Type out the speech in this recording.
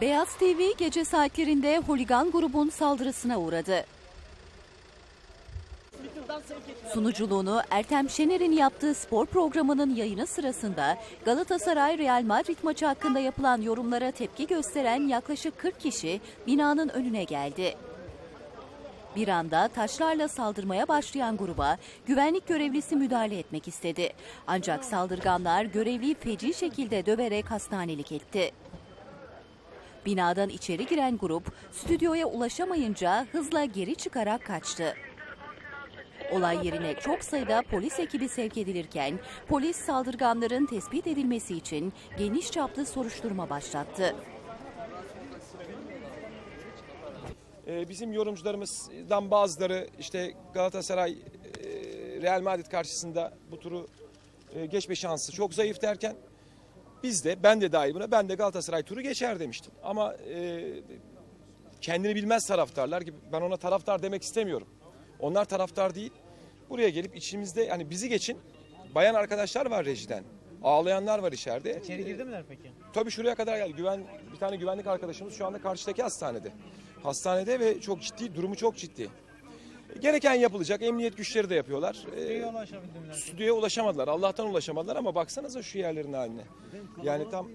Beyaz TV gece saatlerinde holigan grubun saldırısına uğradı. Sunuculuğunu Ertem Şener'in yaptığı spor programının yayını sırasında Galatasaray Real Madrid maçı hakkında yapılan yorumlara tepki gösteren yaklaşık 40 kişi binanın önüne geldi. Bir anda taşlarla saldırmaya başlayan gruba güvenlik görevlisi müdahale etmek istedi. Ancak saldırganlar görevliyi feci şekilde döverek hastanelik etti. Binadan içeri giren grup stüdyoya ulaşamayınca hızla geri çıkarak kaçtı. Olay yerine çok sayıda polis ekibi sevk edilirken polis saldırganların tespit edilmesi için geniş çaplı soruşturma başlattı. Ee, Bizim yorumcularımızdan bazıları işte Galatasaray e, Real Madrid karşısında bu turu e, geçme şansı çok zayıf derken biz de ben de dahil buna ben de Galatasaray turu geçer demiştim. Ama e, kendini bilmez taraftarlar gibi ben ona taraftar demek istemiyorum. Onlar taraftar değil. Buraya gelip içimizde yani bizi geçin bayan arkadaşlar var rejiden. Ağlayanlar var içeride. İçeri girdi miler peki? Tabii şuraya kadar geldi. Güven, bir tane güvenlik arkadaşımız şu anda karşıdaki hastanede. Hastanede ve çok ciddi, durumu çok ciddi. Gereken yapılacak. Emniyet güçleri de yapıyorlar. Ee, Stüdyoya ulaşabildi miler? stüdyoya ulaşamadılar. Allah'tan ulaşamadılar ama baksanıza şu yerlerin haline. Yani tam